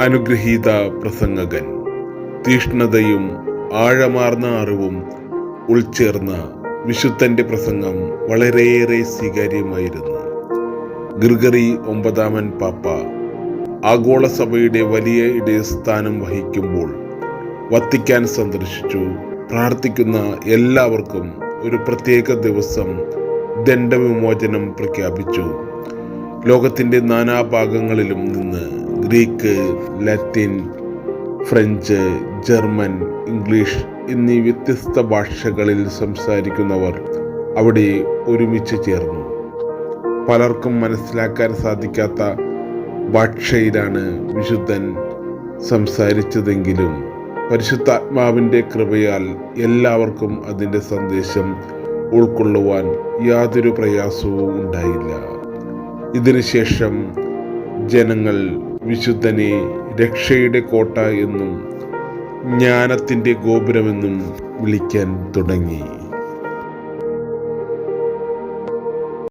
അനുഗ്രഹീത പ്രസംഗകൻ. തീഷ്ണതയും ആഴമാർന്ന അറിവും ഉൾച്ചേർന്ന വിശുദ്ധന്റെ പ്രസംഗം വളരെയേറെ സ്വീകാര്യമായിരുന്നു. ഗ്രിഗറി ഒമ്പതാമൻ പാപ്പ ആഗോള സഭയുടെ വലിയ ഇടയസ്ഥാനം വഹിക്കുമ്പോൾ വത്തിക്കാൻ സന്ദർശിച്ചു. പ്രാർത്ഥിക്കുന്ന എല്ലാവർക്കും ഒരു പ്രത്യേക ദിവസം ദണ്ഡവിമോചനം പ്രഖ്യാപിച്ചു. ലോകത്തിന്റെ നാനാഭാഗങ്ങളിലും നിന്ന് Greek Latin French German English എന്നീ വ്യത്യസ്ത ഭാഷകളിൽ സംസാരിക്കുന്നവർ അവിടെ ഒരുമിച്ച് ചേർന്നു. പലർക്കും മനസ്സിലാക്കാൻ സാധിക്കാത്ത ഭാഷയിലാണ് വിശുദ്ധൻ സംസാരിച്ചതെങ്കിലും പരിശുദ്ധാത്മാവിന്റെ കൃപയാൽ എല്ലാവർക്കും അതിന്റെ സന്ദേശം ഉൾക്കൊള്ളുവാൻ യാതൊരു പ്രയാസവും ഉണ്ടായില്ല. ഇതിനുശേഷം ജനങ്ങൾ വിശുദ്ധനെ രക്ഷയുടെ കോട്ട എന്നും ജ്ഞാനത്തിന്റെ ഗോപുരമെന്നും വിളിക്കാൻ തുടങ്ങി.